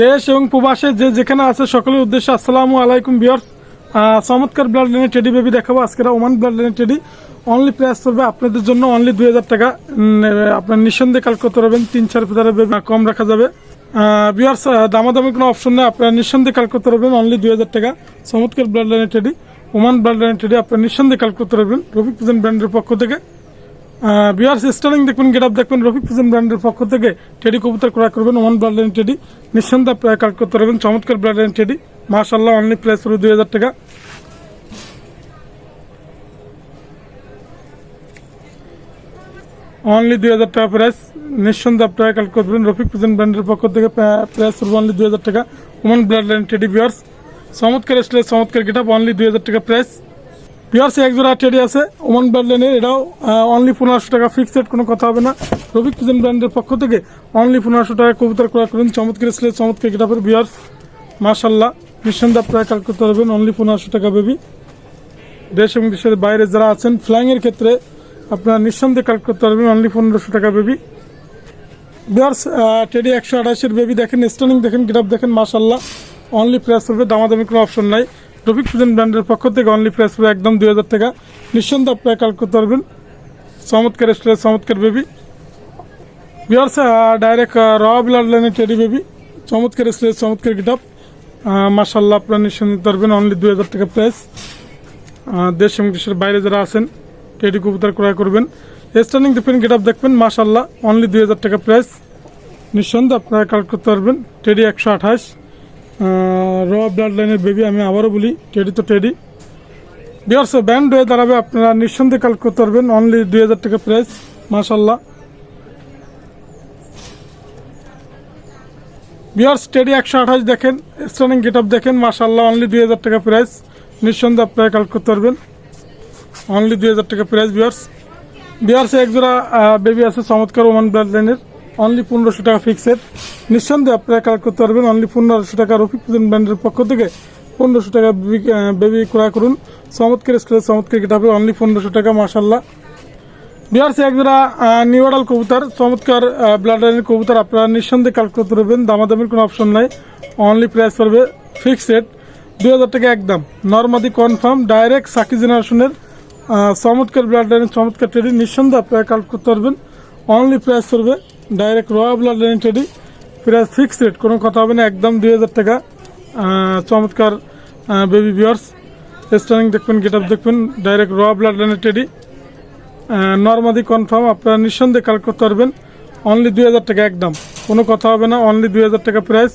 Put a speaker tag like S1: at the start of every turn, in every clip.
S1: দেশ এবং প্রবাসে যে যেখানে আছে, সকলের উদ্দেশ্যে আসসালামু আলাইকুম বিয়ার্স চমৎকার ব্লাড লাইনের টেডি বেবি দেখাবো। আজকে ওমান ব্লাড লাইনের টেডি অনলি প্রাইস করবে আপনাদের জন্য অনলি দুই হাজার টাকা। আপনার নিঃসন্দেহে কাল করতে পারবেন তিন, চার বেবি কম রাখা যাবে। বিয়ার্স দামাদামি কোনো অপশন নেই। আপনারা নিঃসন্দেহে কাল করতে পারবেন অনলি দুই হাজার টাকা। চমৎকার ব্লাড লাইনের টেডি ওমান ব্লাড লাইনের টেডি আপনার নিঃসন্দেহে কাল করতে পারবেন রফিক প্রেজেন্ট ব্র্যান্ডের পক্ষ থেকে। বিয়ার স্টারিং দেখবেন গেট আপ দেখবেন রফিক ফিজন ব্র্যান্ডের পক্ষ থেকে টেডি কবুতর ক্রয় করবেন ওমান ব্লাড টেডি নিঃসন্দেহে প্রায় কাল করতে পারবেন, চমৎকার ব্লাড টেডি মাশাল্লাহ অনলি প্রাইস হলো দুই হাজার টাকা। অনলি দুই হাজার টাকা প্রাইস নিঃসন্দেহে প্রায় কাল করবেন রফিক ফিজন ব্র্যান্ডের পক্ষ থেকে প্রাইস হলো অনলি দুই হাজার টাকা। ওমান ব্লাড টেডি বিয়ার্স চমৎকার স্টাইল চমৎকার গেট আপ অনলি দুই হাজার টাকা প্রাইস পিয়ার্সে এক জোড়া টেডি আছে ওমান ব্র্যান্ডের এটাও অনলি পনেরোশো টাকা ফিক্সড কোনো কথা হবে না। রবি কিচেন ব্র্যান্ডের পক্ষ থেকে অনলি পনেরোশো টাকা কবুতর ক্রয় করুন। চমৎকার স্লেট চমৎকার গেটাপের বিয়ার্স মার্শাল্লাহ নিঃসন্দেহ প্রায় কাল করতে পারবেন অনলি পনেরোশো টাকা বেবি দেশ এবং দেশের বাইরে যারা আছেন ফ্লাইংয়ের ক্ষেত্রে আপনারা নিঃসন্দেহে কাল করতে পারবেন অনলি পনেরোশো টাকা বেবি বিয়ার্স টেডি একশো আঠাশের বেবি দেখেন স্টানিং দেখেন গেটাপ দেখেন মার্শাল্লাহ অনলি প্রাইস হবে, দামাদামি কোনো অপশন নাই। রফিক ফুজেন ব্র্যান্ডের পক্ষ থেকে অনলি প্রাইস হবে একদম দুই হাজার টাকা। নিঃসন্দেহে আপনারা কাল করতে পারবেন। চমৎকার স্টাইল চমৎকার বেবি বিয়ার্স ডাইরেক্ট র ব্লাড লাইনের টেডি বেবি চমৎকার স্টাইল চমৎকার গেটাপ মার্শাল্লাহ আপনারা নিঃসন্দেহে পারবেন। অনলি দুই হাজার টাকা প্রাইস দেশ এবং দেশের বাইরে যারা আছেন টেডি কবুতর ক্রয় করবেন। স্টার্নিং দেখবেন গেট আপ দেখবেন। মাশাল্লাহ অনলি দুই হাজার টাকা প্রাইস নিঃসন্দেহে আপনারা কালেক্ট করতে পারবেন। টেডি একশো আঠাশ। র ব্লাড লাইনের বেবি আমি আবারও বলি টেডি তো টেডি বিয়ার্স ব্যান্ড হয়ে দাঁড়াবে, আপনারা নিঃসন্দেহে কালেক্ট করতে পারবেন। অনলি দুই হাজার টাকা প্রাইস মাশাল্লাহ বিয়ার্স টেডি একশো আঠাশ দেখেন স্টার্নিং গেট আপ দেখেন মাশাল্লাহ অনলি দুই হাজার টাকা প্রাইস নিঃসন্দেহে আপনারা কালেক্ট করতে পারবেন। অনলি দুই হাজার টাকা প্রাইস বিয়ার্স বিয়ার্সে একজোড়া বেবি আছে, চমৎকার ওমান ব্লাড লাইনের অনলি পনেরোশো টাকা ফিক্সেড নিঃসন্দেহে আপনারা কালেক্ট করতে পারবেন অনলি পনেরোশো টাকা রফিক ব্র্যান্ডের পক্ষ থেকে পনেরোশো টাকা বেবি ক্রয় করুন। চমৎকার স্কুলের চমৎকার গেটাবে অনলি পনেরোশো টাকা মাসাল্লাহ বিহারসে একজোড়া নিউ অর্ডাল কবুতর, চমৎকার ব্লাড লাইনের কবুতর, আপনারা নিঃসন্দেহে কালেক্ট করতে পারবেন। দামাদামির কোনো অপশন নাই। অনলি প্রাইস পড়বে ফিক্সড দুই হাজার টাকা একদম। নর্মাদি কনফার্ম ডাইরেক্ট সাকি জেনারেশনের চমৎকার ব্লাড লাইনের চমৎকার ট্রেডিং নিঃসন্দেহে আপনারা কালেক্ট করতে পারবেন। অনলি প্রাইস পড়বে ডাইরেক্ট রয়্যাল ব্লাড লাইনের ট্রেডি প্রাইস ফিক্সড রেট কোনো কথা হবে না, একদম দুই হাজার টাকা। চমৎকার বেবি বিয়ার্স স্টার্নিং দেখবেন গেট আপ দেখবেন ডাইরেক্ট র ব্লাড লাইনের ট্রেডি নর্মাদি কনফার্ম আপনারা নিঃসন্দেহে কালেক্ট করতে পারবেন। অনলি দুই হাজার টাকা, একদম। কোনো কথা হবে না অনলি দুই হাজার টাকা প্রাইস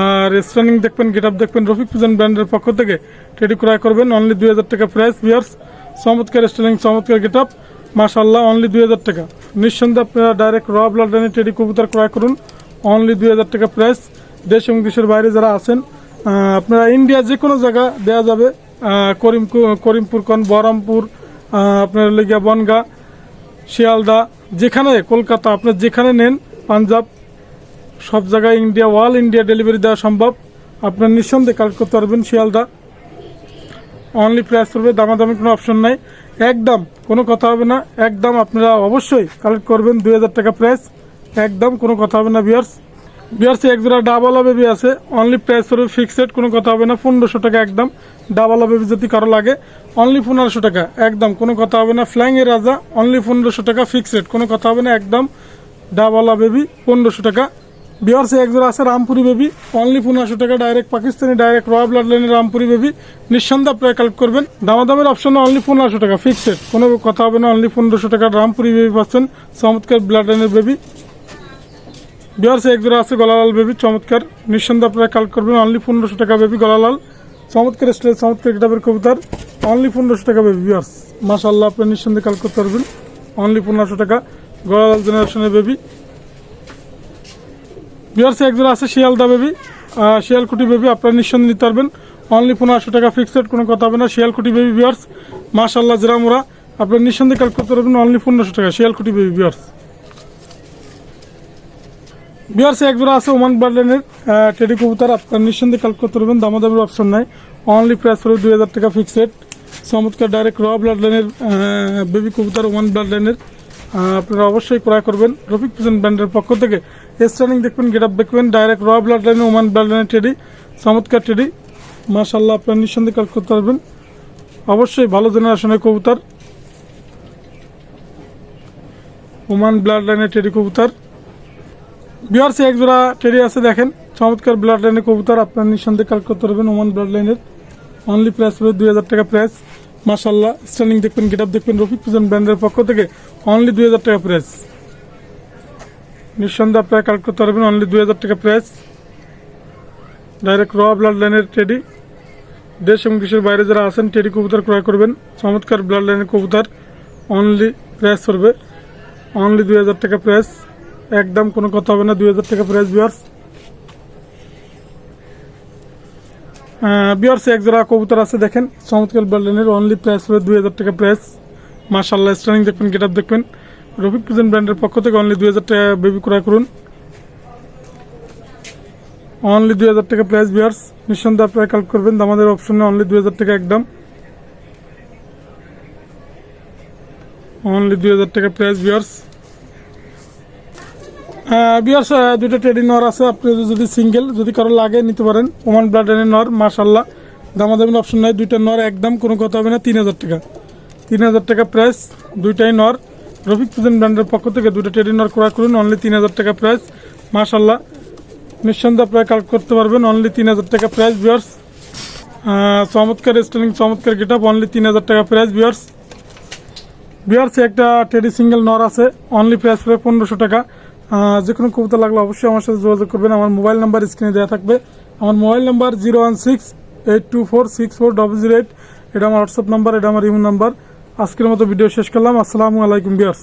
S1: আর স্টার্নিং দেখবেন গেট আপ দেখবেন, রফিক পুজন ব্র্যান্ডের পক্ষ থেকে টেডি ক্রয় করবেন। অনলি দুই হাজার টাকা প্রাইস বিয়ার্স চমৎকার স্টার্নিং চমৎকার গেট আপ মাশাল্লাহ অনলি দুই হাজার টাকা। নিঃসন্দেহে আপনারা ডাইরেক্ট র ব্লাড লাইনের টেডি কবুতর ক্রয় করুন। অনলি দুই হাজার টাকা প্রাইস দেশ এবং দেশের বাইরে যারা আছেন আপনারা ইন্ডিয়া যে কোনো জায়গা দেওয়া যাবে করিম করিমপুর, কন বহরমপুর আপনার লেগিয়া বনগা, শিয়ালদা, যেখানে, কলকাতা, আপনার যেখানে নেন, পাঞ্জাব, সব জায়গায় ইন্ডিয়া অল ইন্ডিয়া ডেলিভারি দেওয়া সম্ভব। আপনার নিঃসন্দেহে কালেক্ট করতে পারবেন শিয়ালদা। অনলি প্রাইস পড়বে দামাদামি কোনো অপশন নাই। একদম কোনো কথা হবে না। একদম আপনারা অবশ্যই কালেক্ট করবেন দুই হাজার টাকা প্রাইস একদম কোনো কথা হবে না বিয়ার্স বিয়ার্সে এক জোড়া ডাবলা বেবি আছে। অনলি প্রাইস পড়বে ফিক্সড কোনো কথা হবে না। পনেরোশো টাকা একদম। ডাবলা বেবি যদি কারও লাগে। অনলি পনেরোশো টাকা, একদম। কোনো কথা হবে না। ফ্ল্যাং এর রাজা অনলি পনেরোশো টাকা ফিক্সড কোনো কথা হবে না, একদম। ডাবলা বেবি পনেরোশো টাকা। বিহারসে এক জোড়া আছে রামপুরি বেবি অনলি পনেরোশো টাকা direct Pakistani direct royal blood লাইনের রামপুরি বেবি। নিঃসন্দেহে আপনারা কালেক্ট করবেন। দামাদামের অপশনে অনলি পনেরোশো টাকা ফিক্সড কোনো কথা হবে না অনলি পনেরোশো টাকা রামপুরি বেবি পাচ্ছেন চমৎকার ব্লাড লাইনের বেবি। বিহারসে এক জোড়া আছে গলালাল বেবি, চমৎকার। নিঃসন্দেহে আপনারা কালেক্ট করবেন অনলি পনেরোশো টাকা বেবি, গলালাল। চমৎকার স্টাইল চমৎকার কিতাবের কবুতর। অনলি পনেরোশো টাকা বেবি বিহার্স মাশাল্লাহ আপনারা নিঃসন্দেহে কালেক্ট করতে পারবেন। অনলি পনেরোশো টাকা, গলালাল জেনারেশনের বেবি। বিয়ার্সে একজন আছে, শিয়ালদা বেবি। শিয়ালকুটি বেবি, আপনারা নিঃসন্দেহে নিতে পারবেন। অনলি পনেরোশো টাকা ফিক্সড কোনো কথা হবে না। শিয়ালকুটি বেবি বিয়ার্স মাশাল্লাহ জেরামোরা। আপনার নিঃসন্দেহে কাল করতে পারবেন অনলি পনেরোশো টাকা, শিয়ালকুটি বেবি বিয়ার্স। বিয়ার্সে একজন আছে, ওমান বার্লেনের টেডি কবুতর, আপনার নিঃসন্দেহে কাল করতে পারবেন। দামাদামের অপশন নাই। অনলি প্রাইস হলো দুই হাজার টাকা ফিক্সড চমৎকার ডাইরেক্ট র ব্লাড লাইনের বেবি কবুতর, ওমান ব্লাড লাইনের আপনারা অবশ্যই ক্রয় করবেন। রফিক প্রেজেন্ট ব্র্যান্ডের পক্ষ থেকে। স্টার্নিং দেখবেন গেট আপ দেখবেন ডাইরেক্ট র ব্লাড লাইনে ওমান ব্লাড লাইনে টেডি চমৎকার টেডি মাশাল্লাহ আপনার নিঃসন্দেহে কাজ করতে পারবেন। অবশ্যই ভালো জেনারেশনের কবুতর। ওমান ব্লাড লাইনের টেডি কবুতর। বিহারসে এক জোড়া টেডি আছে, দেখেন। চমৎকার ব্লাড লাইনের কবুতর, আপনার নিঃসন্দেহে কাজ করতে পারবেন ওমান ব্লাড লাইনের অনলি প্রাইস হবে দুই হাজার টাকা প্রাইস মাশাল্লাহ স্টার্নিং দেখবেন গেট আপ দেখবেন রফিক ব্র্যান্ডের পক্ষ থেকে। অনলি দুই হাজার টাকা প্রাইস নিঃসন্দেহে আপনারা কালেক্ট করতে পারবেন অনলি দুই হাজার টাকা প্রাইস ডাইরেক্ট র ব্লাড লাইনের টেডি দেশ এবং দেশের বাইরে যারা আছেন টেডি কবুতর ক্রয় করবেন। চমৎকার ব্লাড লাইনের কবুতর অনলি প্রাইস করবে অনলি দুই হাজার টাকা প্রাইস একদম কোনো কথা হবে না, দুই হাজার টাকা প্রাইস বিয়ার্স বিয়ার্স এক জোড়া কবুতর আছে, দেখেন। চমৎকার ব্লাড লাইনের অনলি প্রাইস হবে দুই হাজার টাকা প্রাইস মার্শাল্লাহ স্টারিং দেখবেন গেট আপ দেখবেন। রফিক প্রেজেন্ট ব্র্যান্ডের পক্ষ থেকে অনলি দুই হাজার টাকা বেবি ক্রয় করুন। অনলি দুই হাজার টাকা প্রাইস বিয়ার্স নিঃসন্দেহে আপনারা কালেক্ট করবেন আমাদের অপশনে অনলি দুই হাজার টাকা একদম। অনলি দুই হাজার টাকা প্রাইস বিয়ার্স বিয়ার্স দুটো টেডি নর আছে, আপনি যদি সিঙ্গেল যদি কারও লাগে, নিতে পারেন। ওমান ব্লাডেনের নর মাশাল্লাহ দামাদামির অপশন নাই, দুইটা নর একদম, কোনো কথা হবে না, তিন হাজার টাকা। তিন হাজার টাকা প্রাইস দুইটাই নর রফিক ফুজেন ব্র্যান্ডের পক্ষ থেকে দুটো টেডি নর ক্রয় করুন অনলি তিন হাজার টাকা প্রাইস মাশাল্লাহ নিঃসন্দেহে আপনারা কালেক্ট করতে পারবেন অনলি তিন হাজার টাকা প্রাইস বিয়ার্স চমৎকার স্টাইলিং চমৎকার গেট আপ অনলি তিন হাজার টাকা প্রাইস বিয়ার্স বিয়ার্স একটা টেডি সিঙ্গেল নর আছে অনলি প্রাইস পড়বে পনেরোশো টাকা। যে কোনো কবিতা লাগলে অবশ্যই আমার সাথে যোগাযোগ করবেন, আমার মোবাইল নাম্বার স্ক্রিনে দেওয়া থাকবে। আমার mobile number zero one six eight two four six four double zero eight এটা আমার হোয়াটসঅ্যাপ নাম্বার এটা আমার ইমো নাম্বার আজকের মতো ভিডিও শেষ করলাম। আসসালামু আলাইকুম বিয়ার্স